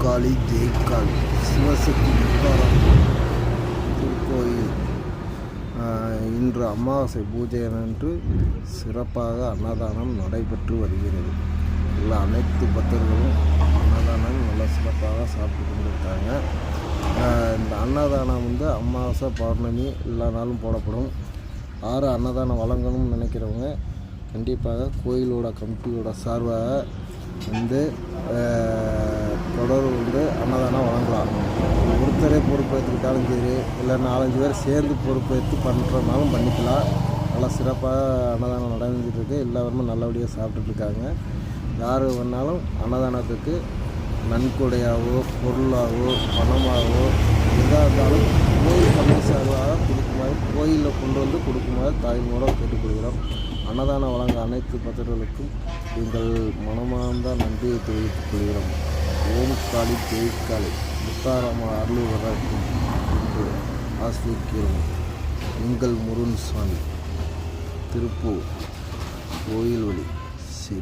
காளி ஜெயகாளி சிவசக்தி முத்தாரம் திருக்கோயில். இன்று அமாவாசை பூஜை அன்று சிறப்பாக அன்னதானம் நடைபெற்று வருகிறது. எல்லா அனைத்து பக்தர்களும் அன்னதானம் நல்லா சிறப்பாக சாப்பிட்டு கொண்டிருக்காங்க இந்த அன்னதானம் வந்து அமாவாசை பௌர்ணமி எல்லா நாளும் போடப்படும். ஆறு அன்னதானம் வழங்கணும்னு நினைக்கிறவங்க கண்டிப்பாக கோயிலோட கமிட்டியோட சார்பாக வந்து தொடர்பு கொண்டு அன்னதானம் வழங்கலாம். ஒருத்தரே பொறுப்பேற்றுக்கிட்டாலும் சரி இல்லை நாலஞ்சு பேர் சேர்ந்து பொறுப்பேற்று பண்ணுறனாலும் பண்ணிக்கலாம். நல்லா சிறப்பாக அன்னதானம் நடந்துகிட்ருக்கு இருக்கு. எல்லாருமே நல்லபடியாக சாப்பிட்டுட்ருக்காங்க யார் வேணாலும் அன்னதானத்துக்கு நன்கொடையாகவோ பொருளாகவோ பணமாகவோ எதாக இருந்தாலும் கோயில் கமிட்டி சார்பாக கொடுக்குமாறு கோயிலில் கொண்டு வந்து கொடுக்குமாறு தாய்மூலம் கேட்டுக்கொள்கிறோம். அன்னதானம் வழங்க அனைத்து பக்தர்களுக்கும் எங்கள் மனமார்ந்த நன்றியை தெரிவித்துக் கொள்கிறோம். ஓம் காளி முத்தாரம்மா காளி அருள் வரட்டும் என்று ஆசிரிக்கிறோம் எங்கள் முருகன் சுவாமி திருப்பூர் கோயில் வழி சி